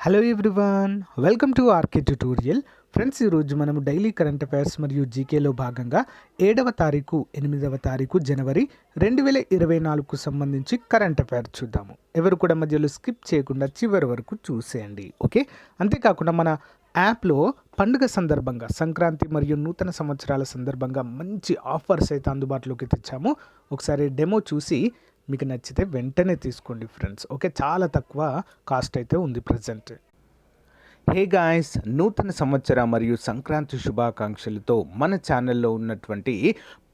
Hello everyone welcome to RK tutorial friends ఈరోజు మనము daily current affairs మరియు జీకేలో భాగంగా ఏడవ తారీఖు ఎనిమిదవ తారీఖు జనవరి రెండు వేల ఇరవై నాలుగుకు సంబంధించి కరెంట్ అఫైర్ చూద్దాము. ఎవరు కూడా మధ్యలో స్కిప్ చేయకుండా చివరి వరకు చూసేయండి ఓకే అంతేకాకుండా మన యాప్లో పండుగ సందర్భంగా సంక్రాంతి మరియు నూతన సంవత్సరాల సందర్భంగా మంచి ఆఫర్స్ అయితే అందుబాటులోకి తెచ్చాము. ఒకసారి డెమో చూసి మీకు నచ్చితే వెంటనే తీసుకోండి ఫ్రెండ్స్. ఓకే? చాలా తక్కువ కాస్ట్ అయితే ఉంది ప్రజెంట్ హే గాయస్ నూతన సంవత్సర మరియు సంక్రాంతి శుభాకాంక్షలతో మన ఛానల్లో ఉన్నటువంటి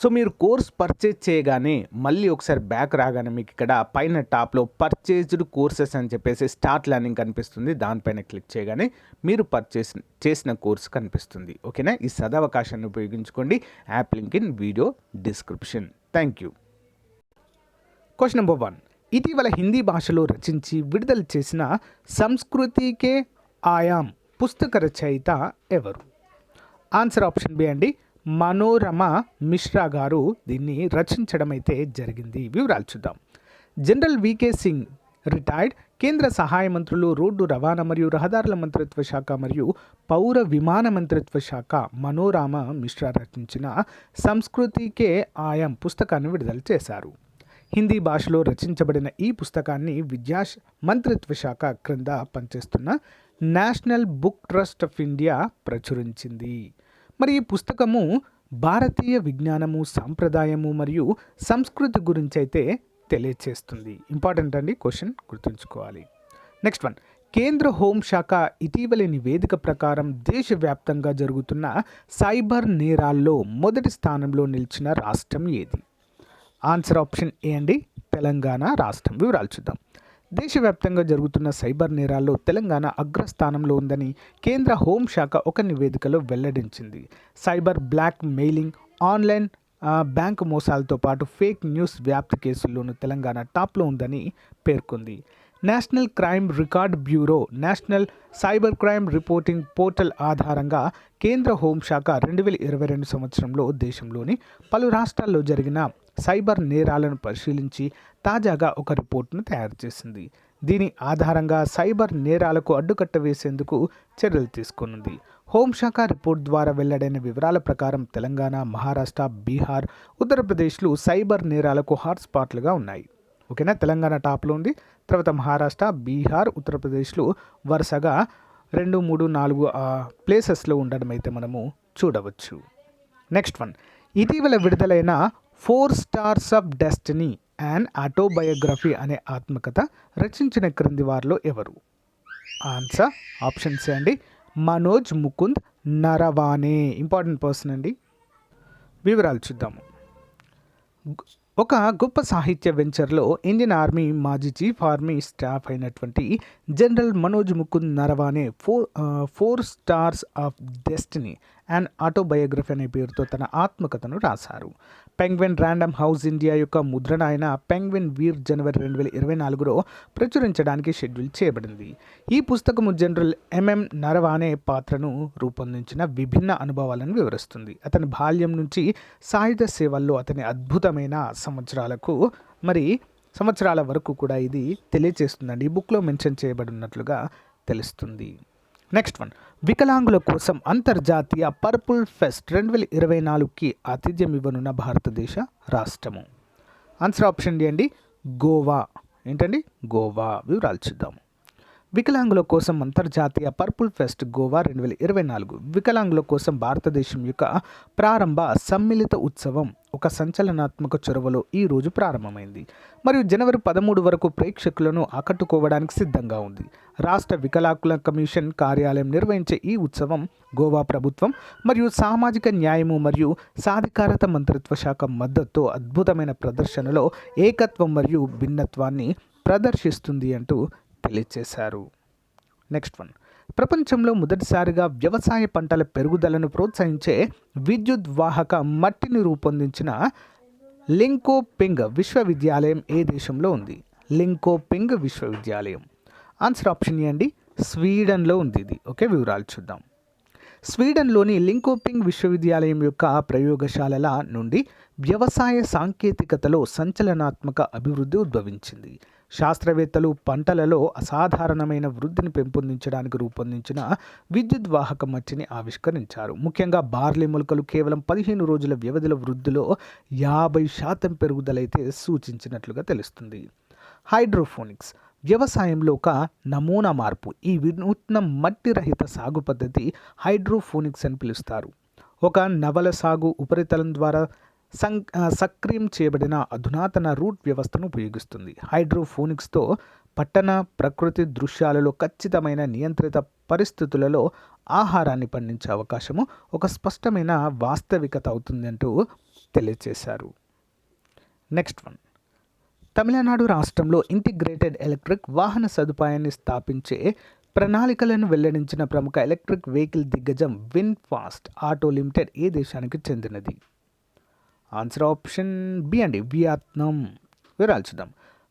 సో మీరు కోర్స్ పర్చేజ్ చేయగానే మళ్ళీ ఒకసారి బ్యాక్ రాగానే మీకు ఇక్కడ పైన టాప్లో పర్చేజ్డ్ కోర్సెస్ అని చెప్పేసి స్టార్ట్ లర్నింగ్ కనిపిస్తుంది. దానిపైన క్లిక్ చేయగానే మీరు పర్చేస్ చేసిన కోర్స్ కనిపిస్తుంది. ఓకేనా? ఈ సదవకాశాన్ని ఉపయోగించుకోండి. App link in video description thank you question number one ఇటీవల హిందీ భాషలో రచించి విడుదల చేసిన సంస్కృతికే ఆయాం పుస్తక రచయిత ఎవరు? ఆన్సర్ ఆప్షన్ బి అండి. మనోరమ మిశ్రా గారు దీన్ని రచించడం అయితే జరిగింది. వివరాలు చూద్దాం. General VK Singh retired. కేంద్ర సహాయ మంత్రులు రోడ్డు రవాణా మరియు రహదారుల మంత్రిత్వ శాఖ మరియు పౌర విమాన మంత్రిత్వ శాఖ మనోరామ మిశ్రా రచించిన సంస్కృతికే ఆయాం పుస్తకాన్ని విడుదల చేశారు. హిందీ భాషలో రచించబడిన ఈ పుస్తకాన్ని విద్యా మంత్రిత్వ శాఖ క్రింద పనిచేస్తున్న National Book Trust of India ప్రచురించింది. మరి ఈ పుస్తకము భారతీయ విజ్ఞానము సాంప్రదాయము మరియు సంస్కృతి గురించి అయితే తెలియచేస్తుంది. ఇంపార్టెంట్ అండి క్వశ్చన్ గుర్తుంచుకోవాలి. నెక్స్ట్ వన్ కేంద్ర హోంశాఖ ఇటీవలి నివేదిక ప్రకారం దేశవ్యాప్తంగా జరుగుతున్న సైబర్ నేరాల్లో మొదటి స్థానంలో నిలిచిన రాష్ట్రం ఏది? ఆన్సర్ ఆప్షన్ ఏ అండి తెలంగాణ రాష్ట్రం. వివరాలు చూద్దాం. దేశవ్యాప్తంగా జరుగుతున్న సైబర్ నేరాల్లో తెలంగాణ అగ్రస్థానంలో ఉందని కేంద్ర హోంశాఖ ఒక నివేదికలో వెల్లడించింది. Cyber blackmailing online bank మోసాలతో పాటు ఫేక్ న్యూస్ వ్యాప్తి కేసుల్లోనూ తెలంగాణ టాప్లో ఉందని పేర్కొంది. National Crime Record Bureau National Cyber Crime Reporting Portal ఆధారంగా కేంద్ర హోంశాఖ రెండు వేల ఇరవై రెండు సంవత్సరంలో దేశంలోని పలు రాష్ట్రాల్లో జరిగిన సైబర్ నేరాలను పరిశీలించి తాజాగా ఒక రిపోర్టును తయారు చేసింది. దీని ఆధారంగా సైబర్ నేరాలకు అడ్డుకట్ట వేసేందుకు చర్యలు తీసుకున్నది. హోంశాఖ రిపోర్ట్ ద్వారా వెల్లడైన వివరాల ప్రకారం తెలంగాణ మహారాష్ట్ర బీహార్ ఉత్తరప్రదేశ్లు సైబర్ నేరాలకు హాట్స్పాట్లుగా ఉన్నాయి. ఓకేనా? తెలంగాణ టాప్లో ఉంది. తర్వాత మహారాష్ట్ర బీహార్ ఉత్తరప్రదేశ్లో వరుసగా రెండు మూడు నాలుగు ప్లేసెస్లో ఉండడం అయితే మనము చూడవచ్చు. Next one. ఇటీవల విడుదలైన four stars of destiny and autobiography అనే ఆత్మకథ రచించిన క్రింది వారిలో ఎవరు? ఆన్సర్ ఆప్షన్స్ అండి. మనోజ్ ముకుంద్ నరవానే. ఇంపార్టెంట్ పర్సన్ అండి. వివరాలు చూద్దాము. ఒక గొప్ప సాహిత్య వెంచర్లో ఇండియన్ ఆర్మీ మాజీ చీఫ్ ఆర్మీ స్టాఫ్ అయినటువంటి general Manoj Mukund Naravane four four stars of destiny and autobiography అనే పేరుతో తన ఆత్మకథను రాశారు. పెంగ్విన్ ర్యాండమ్ హౌస్ ఇండియా యొక్క ముద్రణ అయిన పెంగ్విన్ వీర్ జనవరి రెండు వేల ఇరవై నాలుగులో ప్రచురించడానికి షెడ్యూల్ చేయబడింది. ఈ పుస్తకము జనరల్ ఎంఎం నరవానే పాత్రను రూపొందించిన విభిన్న అనుభవాలను వివరిస్తుంది. అతని బాల్యం నుంచి సాయుధ సేవల్లో అతని అద్భుతమైన సంవత్సరాలకు మరి సంవత్సరాల వరకు కూడా ఇది తెలియచేస్తుందండి. ఈ బుక్లో మెన్షన్ చేయబడినట్లుగా తెలుస్తుంది. Next one. వికలాంగుల కోసం అంతర్జాతీయ పర్పుల్ ఫెస్ట్ రెండు వేల ఇరవై నాలుగుకి ఆతిథ్యం ఇవ్వనున్న భారతదేశ రాష్ట్రము. ఆన్సర్ ఆప్షన్ డి అండి. గోవా. ఏంటండి? గోవా. వివరాలు చూద్దాం వికలాంగుల కోసం అంతర్జాతీయ పర్పుల్ ఫెస్ట్ గోవా రెండు వేల ఇరవై నాలుగు. వికలాంగుల కోసం భారతదేశం యొక్క ప్రారంభ సమ్మిళిత ఉత్సవం ఒక సంచలనాత్మక చొరవలో ఈ రోజు ప్రారంభమైంది. మరియు జనవరి పదమూడు వరకు ప్రేక్షకులను ఆకట్టుకోవడానికి సిద్ధంగా ఉంది. రాష్ట్ర వికలాకుల కమిషన్ కార్యాలయం నిర్వహించే ఈ ఉత్సవం గోవా ప్రభుత్వం మరియు సామాజిక న్యాయము మరియు సాధికారత మంత్రిత్వ శాఖ మద్దతుతో అద్భుతమైన ప్రదర్శనలో ఏకత్వం మరియు భిన్నత్వాన్ని ప్రదర్శిస్తుంది అంటూ పెళ్ళి చేశారు నెక్స్ట్ వన్. ప్రపంచంలో మొదటిసారిగా వ్యవసాయ పంటల పెరుగుదలను ప్రోత్సహించే విద్యుత్ వాహక మట్టిని రూపొందించిన లింకోపింగ్ విశ్వవిద్యాలయం ఏ దేశంలో ఉంది? లింకోపింగ్ విశ్వవిద్యాలయం. ఆన్సర్ ఆప్షన్ ఏ అండి? స్వీడన్లో ఉంది ఇది. ఓకే వివరాలు చూద్దాం. స్వీడన్లోని లింకోపింగ్ విశ్వవిద్యాలయం యొక్క ప్రయోగశాలల నుండి వ్యవసాయ సాంకేతికతలో సంచలనాత్మక అభివృద్ధి ఉద్భవించింది. శాస్త్రవేత్తలు పంటలలో అసాధారణమైన వృద్ధిని పెంపొందించడానికి రూపొందించిన విద్యుత్ వాహక మట్టిని ఆవిష్కరించారు. ముఖ్యంగా బార్లీ మొలకలు కేవలం పదిహేను రోజుల వ్యవధిలో వృద్ధిలో యాభై శాతం పెరుగుదలైతే సూచించినట్లుగా తెలుస్తుంది. హైడ్రోఫోనిక్స్ వ్యవసాయంలో ఒక నమూనా మార్పు. ఈ వినూత్న మట్టి రహిత సాగు పద్ధతి హైడ్రోఫోనిక్స్ అని పిలుస్తారు. ఒక నవల సాగు ఉపరితలం ద్వారా సం సక్రియం చేయబడిన అధునాతన రూట్ వ్యవస్థను ఉపయోగిస్తుంది. హైడ్రోఫోనిక్స్తో పట్టణ ప్రకృతి దృశ్యాలలో ఖచ్చితమైన నియంత్రిత పరిస్థితులలో ఆహారాన్ని పండించే అవకాశము ఒక స్పష్టమైన వాస్తవికత అవుతుందంటూ తెలియజేశారు నెక్స్ట్ వన్. తమిళనాడు రాష్ట్రంలో ఇంటిగ్రేటెడ్ ఎలక్ట్రిక్ వాహన సదుపాయాన్ని స్థాపించే ప్రణాళికలను వెల్లడించిన ప్రముఖ ఎలక్ట్రిక్ వెహికల్ దిగ్గజం విన్ ఫాస్ట్ ఆటో లిమిటెడ్ ఏ దేశానికి చెందినది? ఆన్సర్ ఆప్షన్ బి అండి. వియత్నం. వివరాలు చూద్దాం.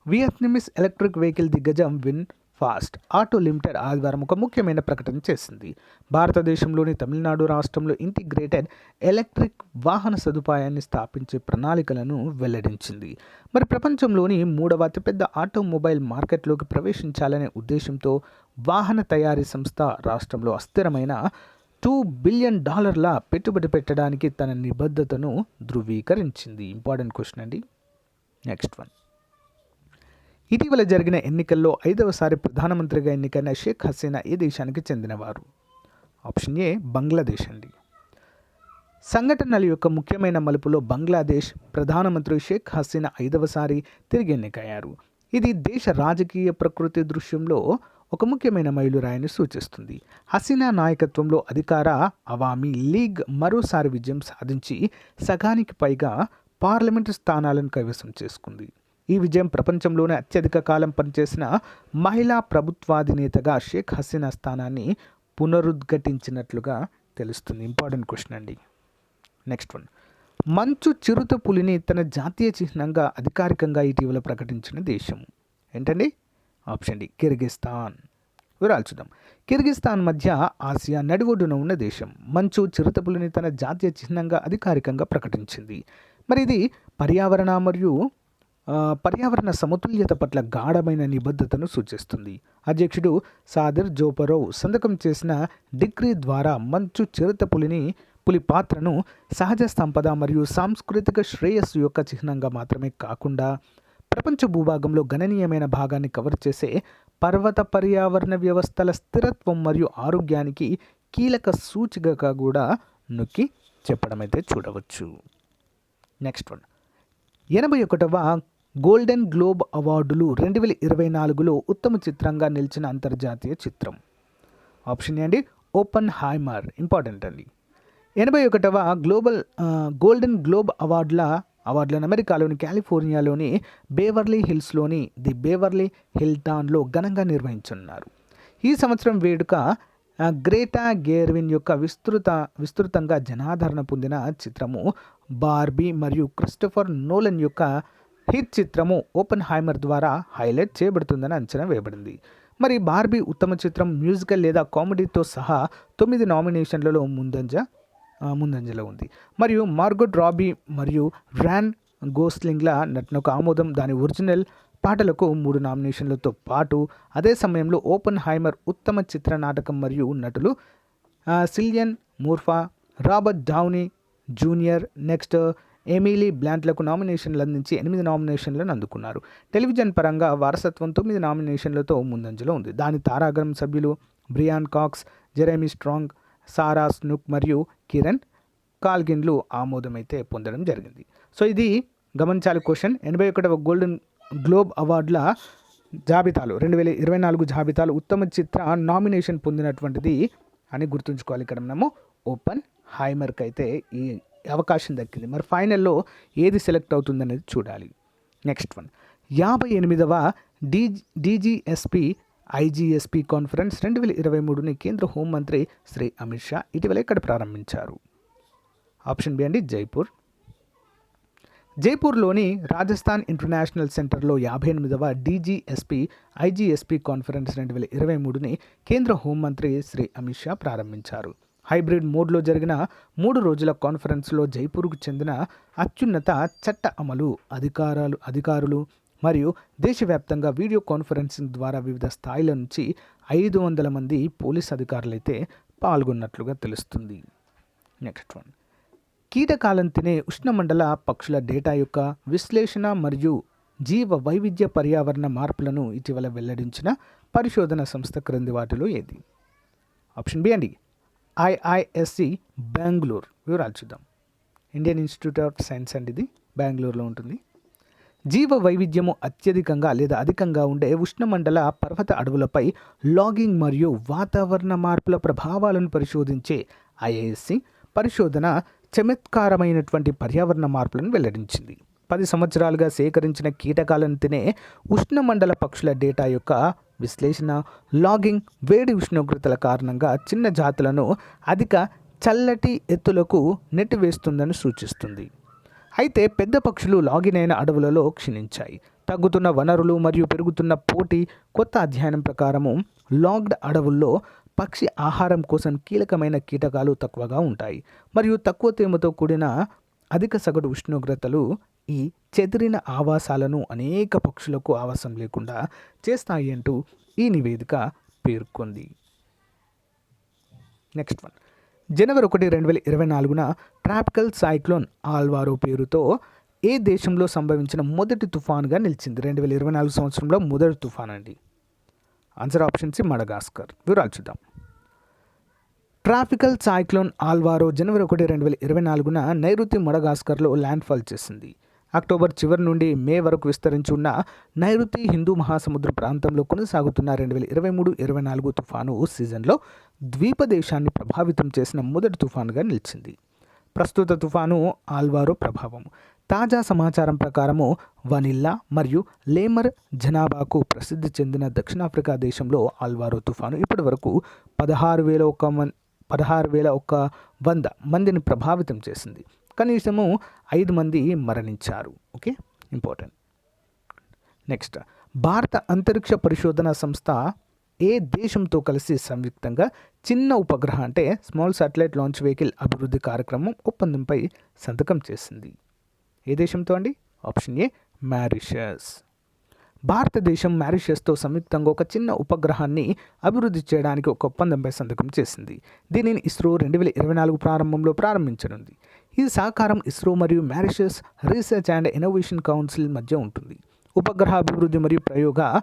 వియత్నమీస్ ఎలక్ట్రిక్ వెహికల్ దిగ్గజం విన్ ఫాస్ట్. ఆటో లిమిటెడ్ ఆదివారం ఒక ముఖ్యమైన ప్రకటన చేసింది. భారతదేశంలోని తమిళనాడు రాష్ట్రంలో ఇంటిగ్రేటెడ్ ఎలక్ట్రిక్ వాహన సదుపాయాన్ని స్థాపించే ప్రణాళికలను వెల్లడించింది. మరి ప్రపంచంలోని మూడవ అతిపెద్ద ఆటోమొబైల్ మార్కెట్లోకి ప్రవేశించాలనే ఉద్దేశంతో వాహన తయారీ సంస్థ రాష్ట్రంలో అస్థిరమైన టూ బిలియన్ డాలర్ల పెట్టుబడి పెట్టడానికి తన నిబద్ధతను ధృవీకరించింది. ఇంపార్టెంట్ క్వశ్చన్ అండి. Next one. ఇటీవల జరిగిన ఎన్నికల్లో ఐదవసారి ప్రధానమంత్రిగా ఎన్నికైన షేక్ హసీనా ఏ దేశానికి చెందినవారు. ఆప్షన్ ఏ బంగ్లాదేశ్ అండి. సంఘటనల యొక్క ముఖ్యమైన మలుపులో బంగ్లాదేశ్ ప్రధానమంత్రి షేక్ హసీనా ఐదవసారి తిరిగి ఎన్నికయ్యారు. ఇది దేశ రాజకీయ ప్రకృతి దృశ్యంలో ఒక ముఖ్యమైన మైలురాయిని సూచిస్తుంది. హసీనా నాయకత్వంలో అధికార అవామీ లీగ్ మరోసారి విజయం సాధించి సగానికి పైగా పార్లమెంటు స్థానాలను కైవసం చేసుకుంది. ఈ విజయం ప్రపంచంలోనే అత్యధిక కాలం పనిచేసిన మహిళా ప్రభుత్వాధినేతగా షేక్ హసీనా స్థానాన్ని పునరుద్ఘటించినట్లుగా తెలుస్తుంది. ఇంపార్టెంట్ క్వశ్చన్ అండి. Next one. మంచు చిరుత పులిని తన జాతీయ చిహ్నంగా అధికారికంగా ఇటీవల ప్రకటించిన దేశం. ఏంటండి? Option D Kyrgyzstan. వివరాలు చూద్దాం. కిర్గిస్తాన్ మధ్య ఆసియా నడిఒడ్డున ఉన్న దేశం. మంచు చిరుతపులిని తన జాతీయ చిహ్నంగా అధికారికంగా ప్రకటించింది. మరి ఇది పర్యావరణ మరియు పర్యావరణ సమతుల్యత పట్ల గాఢమైన నిబద్ధతను సూచిస్తుంది. అధ్యక్షుడు సాదర్ జోపరోవ్ సంతకం చేసిన డిగ్రీ ద్వారా మంచు చిరుతపులిని పులి పాత్రను సహజ సంపద మరియు సాంస్కృతిక శ్రేయస్సు యొక్క చిహ్నంగా మాత్రమే కాకుండా ప్రపంచ భూభాగంలో గణనీయమైన భాగాన్ని కవర్ చేసే పర్వత పర్యావరణ వ్యవస్థల స్థిరత్వం మరియు ఆరోగ్యానికి కీలక సూచికగా కూడా నొక్కి చెప్పడం అయితే చూడవచ్చు. నెక్స్ట్ వన్ ఎనభై ఒకటవ గోల్డెన్ గ్లోబ్ అవార్డులు రెండు వేల ఇరవై నాలుగులో ఉత్తమ చిత్రంగా నిలిచిన అంతర్జాతీయ చిత్రం. ఆప్షన్ అండి ఓపెన్ హైమర్ ఇంపార్టెంట్ అండి. ఎనభై ఒకటవ గ్లోబల్ గోల్డెన్ గ్లోబ్ అవార్డుల అవార్డులను అమెరికాలోని కాలిఫోర్నియాలోని బేవర్లీ హిల్స్లోని ది బేవర్లీ హిల్టాన్లో ఘనంగా నిర్వహించున్నారు ఈ సంవత్సరం వేడుక గ్రేటా గేర్విన్ యొక్క విస్తృత విస్తృతంగా జనాదరణ పొందిన చిత్రము బార్బీ మరియు క్రిస్టఫర్ నోలన్ యొక్క హిట్ చిత్రము ఓపెన్ హైమర్ ద్వారా హైలైట్ చేయబడుతుందని అంచనా వేయబడింది. మరి బార్బీ ఉత్తమ చిత్రం మ్యూజికల్ లేదా కామెడీతో సహా తొమ్మిది నామినేషన్లలో ముందంజ ముందంజలో ఉంది. మరియు మార్గోట్ రాబీ మరియు ర్యాన్ గోస్లింగ్ల నటనకు ఆమోదం. దాని ఒరిజినల్ పాటలకు మూడు నామినేషన్లతో పాటు అదే సమయంలో ఓపెన్ హైమర్ ఉత్తమ చిత్ర నాటకం మరియు నటులు Cillian Murphy Robert Downey Junior next Emily బ్లాంట్లకు నామినేషన్లు అందించి ఎనిమిది నామినేషన్లను అందుకున్నారు. టెలివిజన్ పరంగా వారసత్వం తొమ్మిది నామినేషన్లతో ముందంజలో ఉంది. దాని తారాగరం సభ్యులు Brian Cox Jeremy Strong Sarah Snook మరియు కిరణ్ కాల్గిన్లు ఆమోదమైతే పొందడం జరిగింది. సో ఇది గమనించాలి క్వశ్చన్. ఎనభై ఒకటవ గోల్డెన్ గ్లోబ్ అవార్డుల జాబితాలు రెండు వేల ఇరవై నాలుగు జాబితాలు ఉత్తమ చిత్ర నామినేషన్ పొందినటువంటిది అని గుర్తుంచుకోవాలి. ఇక్కడ మనము ఓపెన్ హైమర్క్ అయితే ఈ అవకాశం దక్కింది. మరి ఫైనల్లో ఏది సెలెక్ట్ అవుతుందనేది చూడాలి. Next one. యాభై ఎనిమిదవ డీ డీజీఎస్పీ ఐజీఎస్పీ కాన్ఫరెన్స్ రెండు వేల ఇరవై మూడుని కేంద్ర హోంమంత్రి శ్రీ అమిత్ షా ఇటీవల ఇక్కడ ప్రారంభించారు. ఆప్షన్ బి అండి జైపూర్. జైపూర్లోని రాజస్థాన్ ఇంటర్నేషనల్ సెంటర్లో యాభై ఎనిమిదవ డీజీఎస్పీ ఐజీఎస్పీ కాన్ఫరెన్స్ రెండు వేల ఇరవై మూడుని కేంద్ర హోంమంత్రి శ్రీ అమిత్ షా ప్రారంభించారు. హైబ్రిడ్ మోడ్లో జరిగిన మూడు రోజుల కాన్ఫరెన్స్లో జైపూర్కు చెందిన అత్యున్నత చట్ట అమలు అధికారాలు అధికారులు మరియు దేశవ్యాప్తంగా వీడియో కాన్ఫరెన్సింగ్ ద్వారా వివిధ స్థాయిల నుంచి ఐదు వందల మంది పోలీస్ అధికారులైతే పాల్గొన్నట్లుగా తెలుస్తుంది. Next one. కీటకాలను తినే ఉష్ణమండల పక్షుల డేటా యొక్క విశ్లేషణ మరియు జీవ వైవిధ్య పర్యావరణ మార్పులను ఇటీవల వెల్లడించిన పరిశోధన సంస్థ క్రింది వాటిలో ఏది? ఆప్షన్ బి అండి. ఐఐఎస్సి బెంగళూరు. వివరాలు చూద్దాం. ఇండియన్ ఇన్స్టిట్యూట్ ఆఫ్ సైన్స్ అండి ఇది. బెంగళూరులో ఉంటుంది. జీవ వైవిధ్యము అత్యధికంగా లేదా అధికంగా ఉండే ఉష్ణమండల పర్వత అడవులపై లాగింగ్ మరియు వాతావరణ మార్పుల ప్రభావాలను పరిశోధించే ఐఏఎస్సి పరిశోధన చమత్కారమైనటువంటి పర్యావరణ మార్పులను వెల్లడించింది. పది సంవత్సరాలుగా సేకరించిన కీటకాలను తినే ఉష్ణమండల పక్షుల డేటా యొక్క విశ్లేషణ లాగింగ్ వేడి ఉష్ణోగ్రతల కారణంగా చిన్న జాతులను అధిక చల్లటి ఎత్తులకు నెట్టివేస్తుందని సూచిస్తుంది. అయితే పెద్ద పక్షులు లాగిన్ అయిన అడవులలో క్షీణించాయి. తగ్గుతున్న వనరులు మరియు పెరుగుతున్న పోటీ కొత్త అధ్యయనం ప్రకారము లాగ్డ్ అడవుల్లో పక్షి ఆహారం కోసం కీలకమైన కీటకాలు తక్కువగా ఉంటాయి. మరియు తక్కువ తేమతో కూడిన అధిక సగటు ఉష్ణోగ్రతలు ఈ చెదిరిన ఆవాసాలను అనేక పక్షులకు ఆవాసం లేకుండా చేస్తాయి అంటూ ఈ నివేదిక పేర్కొంది. Next one. జనవరి ఒకటి రెండు వేల ఇరవై నాలుగున ట్రాపికల్ సైక్లోన్ ఆల్వారో పేరుతో ఏ దేశంలో సంభవించిన మొదటి తుఫాన్గా నిలిచింది? రెండు వేల ఇరవై నాలుగు సంవత్సరంలో మొదటి తుఫాన్ అండి. ఆన్సర్ ఆప్షన్ సి మడగాస్కర్ వివరాలు చూద్దాం. ట్రాపికల్ సైక్లోన్ ఆల్వారో జనవరి ఒకటి రెండు వేల ఇరవై నాలుగున నైరుతి మడగాస్కర్లో ల్యాండ్ఫాల్ చేసింది. అక్టోబర్ చివరి నుండి మే వరకు విస్తరించి ఉన్న నైరుతి హిందూ మహాసముద్ర ప్రాంతంలో కొనసాగుతున్న రెండు వేల ఇరవై మూడు ఇరవై నాలుగు తుఫాను సీజన్లో ద్వీప దేశాన్ని ప్రభావితం చేసిన మొదటి తుఫానుగా నిలిచింది. ప్రస్తుత తుఫాను ఆల్వారో ప్రభావం తాజా సమాచారం ప్రకారము వనిల్లా మరియు లేమర్ జనాభాకు ప్రసిద్ధి చెందిన దక్షిణాఫ్రికా దేశంలో ఆల్వారో తుఫాను ఇప్పటి వరకు పదహారు వేల ఒక మన్ పదహారు వేల ఒక వంద మందిని ప్రభావితం చేసింది. కనీసము ఐదు మంది మరణించారు. ఓకే? ఇంపార్టెంట్. నెక్స్ట్ భారత అంతరిక్ష పరిశోధన సంస్థ ఏ దేశంతో కలిసి సంయుక్తంగా చిన్న ఉపగ్రహ అంటే స్మాల్ శాటిలైట్ లాంచ్ వెహికల్ అభివృద్ధి కార్యక్రమం ఒప్పందంపై సంతకం చేసింది. ఏ దేశంతో అండి? ఆప్షన్ ఏ మ్యారిషస్ భారతదేశం మ్యారిషస్తో సంయుక్తంగా ఒక చిన్న ఉపగ్రహాన్ని అభివృద్ధి చేయడానికి ఒక ఒప్పందంపై సంతకం చేసింది. దీనిని ఇస్రో రెండు వేల ఇరవై నాలుగు ప్రారంభంలో ప్రారంభించనుంది. ఈ సహకారం ఇస్రో మరియు Mauritius research and innovation council మధ్య ఉంటుంది. ఉపగ్రహ అభివృద్ధి మరియు ప్రయోగ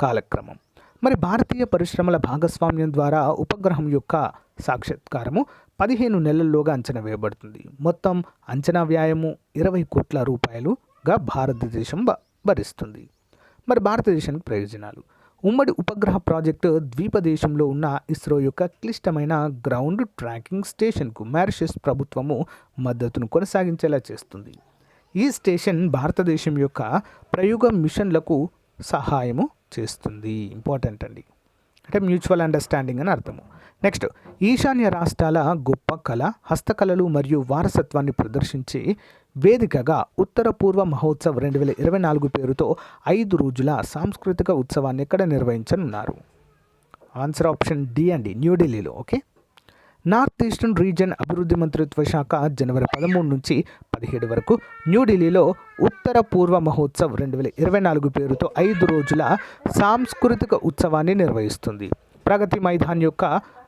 కాలక్రమం. మరి భారతీయ పరిశ్రమల భాగస్వామ్యం ద్వారా ఉపగ్రహం యొక్క సాక్షాత్కారము పదిహేను నెలల్లోగా అంచనా వేయబడుతుంది. మొత్తం అంచనా వ్యాయము ఇరవై కోట్ల రూపాయలుగా భారతదేశం భరిస్తుంది. మరి భారతదేశానికి ప్రయోజనాలు? ఉమ్మడి ఉపగ్రహ ప్రాజెక్టు ద్వీపదేశంలో ఉన్న ఇస్రో యొక్క క్లిష్టమైన గ్రౌండ్ ట్రాకింగ్ స్టేషన్కు మారిషస్ ప్రభుత్వము మద్దతును కొనసాగించేలా చేస్తుంది. ఈ స్టేషన్ భారతదేశం యొక్క ప్రయోగ మిషన్లకు సహాయము చేస్తుంది. ఇంపార్టెంట్ అండి. అంటే మ్యూచువల్ అండర్స్టాండింగ్ అని అర్థము. నెక్స్ట్ ఈశాన్య రాష్ట్రాల గొప్ప కళ హస్తకళలు మరియు వారసత్వాన్ని ప్రదర్శించే వేదికగా ఉత్తర పూర్వ మహోత్సవ్ రెండు వేల ఇరవై నాలుగు పేరుతో ఐదు రోజుల సాంస్కృతిక ఉత్సవాన్ని ఇక్కడ నిర్వహించనున్నారు. ఆన్సర్ ఆప్షన్ డి అండి న్యూఢిల్లీలో ఓకే నార్త్ ఈస్టర్న్ రీజియన్ అభివృద్ధి మంత్రిత్వ శాఖ జనవరి పదమూడు నుంచి పదిహేడు వరకు. న్యూఢిల్లీలో ఉత్తర పూర్వ మహోత్సవ్ రెండు వేల ఇరవై నాలుగు పేరుతో ఐదు రోజుల సాంస్కృతిక ఉత్సవాన్ని నిర్వహిస్తుంది. ప్రగతి మైదాన్ యొక్క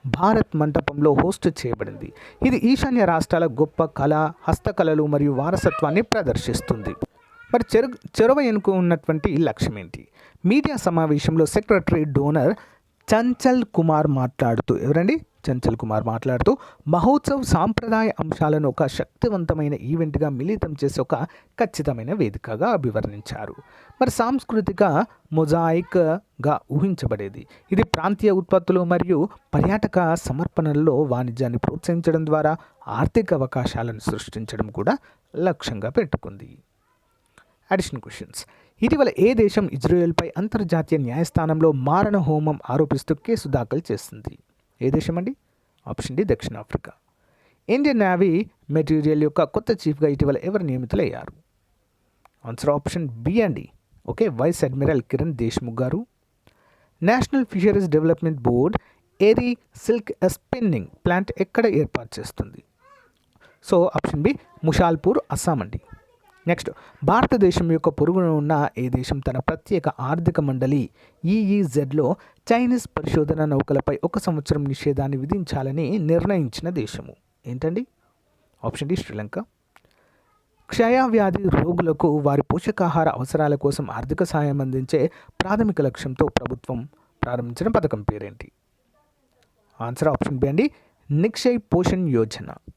భారత్ మంటపంలో హోస్ట్ చేయబడింది. ఇది ఈశాన్య రాష్ట్రాల గొప్ప కళ హస్తకళలు మరియు వారసత్వాన్ని ప్రదర్శిస్తుంది. మరి చెరు చొరవ ఎన్నుకున్నటువంటి లక్ష్యం ఏంటి? మీడియా సమావేశంలో సెక్రటరీ డోనర్ చంచల్ కుమార్ మాట్లాడుతూ ఎవరండి? చంచల్ కుమార్ మాట్లాడుతూ మహోత్సవ్ సాంప్రదాయ అంశాలను ఒక శక్తివంతమైన ఈవెంట్గా మిళితం చేసే ఒక ఖచ్చితమైన వేదికగా అభివర్ణించారు. మరి సాంస్కృతిక మొజాయిక్గా ఊహించబడేది. ఇది ప్రాంతీయ ఉత్పత్తులు మరియు పర్యాటక సమర్పణల్లో వాణిజ్యాన్ని ప్రోత్సహించడం ద్వారా ఆర్థిక అవకాశాలను సృష్టించడం కూడా లక్ష్యంగా పెట్టుకుంది. అడిషనల్ క్వశ్చన్స్ ఇటీవల ఏ దేశం ఇజ్రాయెల్పై అంతర్జాతీయ న్యాయస్థానంలో మారణ హోమం ఆరోపిస్తూ కేసు దాఖలు చేస్తుంది ఏ దేశం అండి? ఆప్షన్ డి దక్షిణాఫ్రికా. ఇండియన్ నేవీ మెటీరియల్ యొక్క కొత్త చీఫ్గా ఇటీవల ఎవరు నియమితులయ్యారు? ఆన్సర్ ఆప్షన్ బి అండి. Okay vice admiral Kiran Deshmukh garu. National Fisheries Development Board Eri silk spinning plant ఎక్కడ ఏర్పాటు చేస్తుంది? So option B Mushalpur Assam అండి. నెక్స్ట్ భారతదేశం యొక్క పొరుగున ఉన్న ఏ దేశం తన ప్రత్యేక ఆర్థిక మండలి ఈఈజెడ్లో చైనీస్ పరిశోధన నౌకలపై ఒక సంవత్సరం నిషేధాన్ని విధించాలని నిర్ణయించిన దేశము. ఏంటండి? Option D Sri Lanka. క్షయవ్యాధి రోగులకు వారి పోషకాహార అవసరాల కోసం ఆర్థిక సహాయం అందించే ప్రాథమిక లక్ష్యంతో ప్రభుత్వం ప్రారంభించిన పథకం పేరేంటి? ఆన్సర్ ఆప్షన్ బి అండి నిక్షయ్ పోషణ్ యోజన.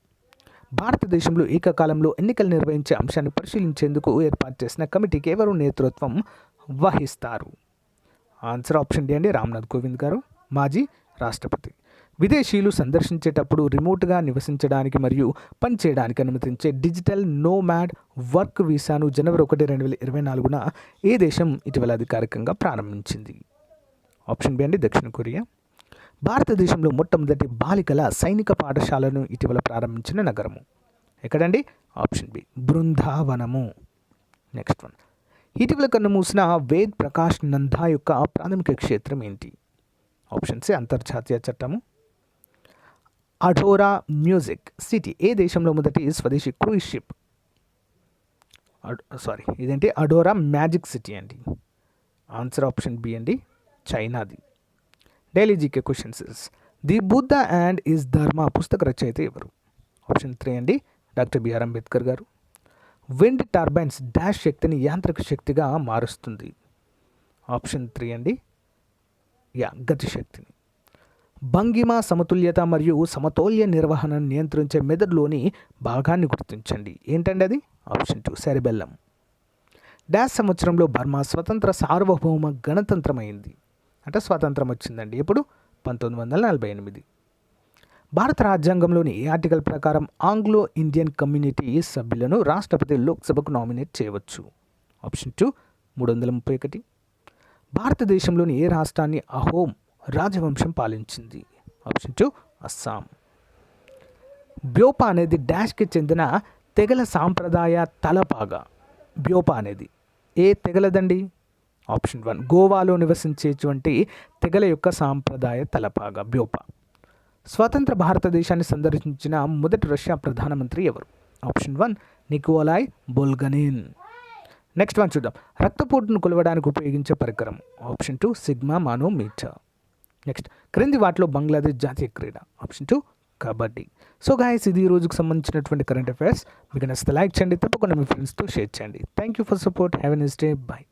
భారతదేశంలో ఏకకాలంలో ఎన్నికలు నిర్వహించే అంశాన్ని పరిశీలించేందుకు ఏర్పాటు చేసిన కమిటీకి ఎవరు నేతృత్వం వహిస్తారు? ఆన్సర్ ఆప్షన్ డి అండి. రామ్నాథ్ కోవింద్ గారు మాజీ రాష్ట్రపతి. విదేశీయులు సందర్శించేటప్పుడు రిమోట్గా నివసించడానికి మరియు పనిచేయడానికి అనుమతించే డిజిటల్ నోమాడ్ వర్క్ వీసాను జనవరి ఒకటి రెండు వేల ఇరవై నాలుగున ఏ దేశం ఇటీవల అధికారికంగా ప్రారంభించింది? ఆప్షన్ బి అండి. దక్షిణ కొరియా. భారతదేశంలో మొట్టమొదటి బాలికల సైనిక పాఠశాలను ఇటీవల ప్రారంభించిన నగరము. ఎక్కడండి? Option B బృందావనము. Next one. ఇటీవల కన్ను మూసిన వేద్ ప్రకాష్ నందా యొక్క ప్రాథమిక క్షేత్రం ఏంటి? ఆప్షన్ సి అంతర్జాతీయ చట్టము. అఢోరా మ్యూజిక్ సిటీ ఏ దేశంలో మొదటి స్వదేశీ క్రూయిజ్ షిప్? సారీ ఇదేంటి? అడోరా మ్యాజిక్ సిటీ అండి. ఆన్సర్ ఆప్షన్ బి అండి చైనాది. Daily GK questions the Buddha and his Dharma పుస్తక రచయిత ఎవరు? ఆప్షన్ త్రీ అండి doctor BR Ambedkar garu. Wind turbines dash శక్తిని యాంత్రిక శక్తిగా మారుస్తుంది. ఆప్షన్ త్రీ అండి యా గతిశక్తిని భంగిమ సమతుల్యత మరియు సమతౌల్య నిర్వహణను నియంత్రించే మెదడులోని భాగాన్ని గుర్తించండి. ఏంటండి అది? Option two cerebellum. డాష్ సంవత్సరంలో బర్మా స్వతంత్ర సార్వభౌమ గణతంత్రమైంది. అంటే స్వాతంత్రం వచ్చిందండి. ఇప్పుడు పంతొమ్మిది వందల నలభై ఎనిమిది. భారత రాజ్యాంగంలోని ఆర్టికల్ ప్రకారం ఆంగ్లో ఇండియన్ కమ్యూనిటీ సభ్యులను రాష్ట్రపతి లోక్సభకు నామినేట్ చేయవచ్చు? ఆప్షన్ టూ మూడు వందల ముప్పై ఒకటి. భారతదేశంలోని ఏ రాష్ట్రాన్ని అహోం రాజవంశం పాలించింది? Option two Assam. బ్యోపా అనేది డాష్కి చెందిన తెగల సాంప్రదాయ తలపాగా. బ్యోపా అనేది ఏ తెగలదండి? ఆప్షన్ వన్ గోవాలో నివసించేటువంటి తెగల యొక్క సాంప్రదాయ తలపాగా బ్యోపా. స్వతంత్ర భారతదేశాన్ని సందర్శించిన మొదటి రష్యా ప్రధానమంత్రి ఎవరు? Option one Nikolai Bulganin. Next one చూద్దాం. రక్తపోటును కొలవడానికి ఉపయోగించే పరికరం. Option two sigma manometer. Next క్రింది వాటిలో బంగ్లాదేశ్ జాతీయ క్రీడ. Option two kabaddi. So guys ఇది ఈ రోజుకు సంబంధించినటువంటి కరెంట్ అఫైర్స్. మీకు నచ్చితే లైక్ చేయండి తప్పకుండా మీ ఫ్రెండ్స్తో షేర్ చేయండి. Thank you for support. Have a nice day. Bye.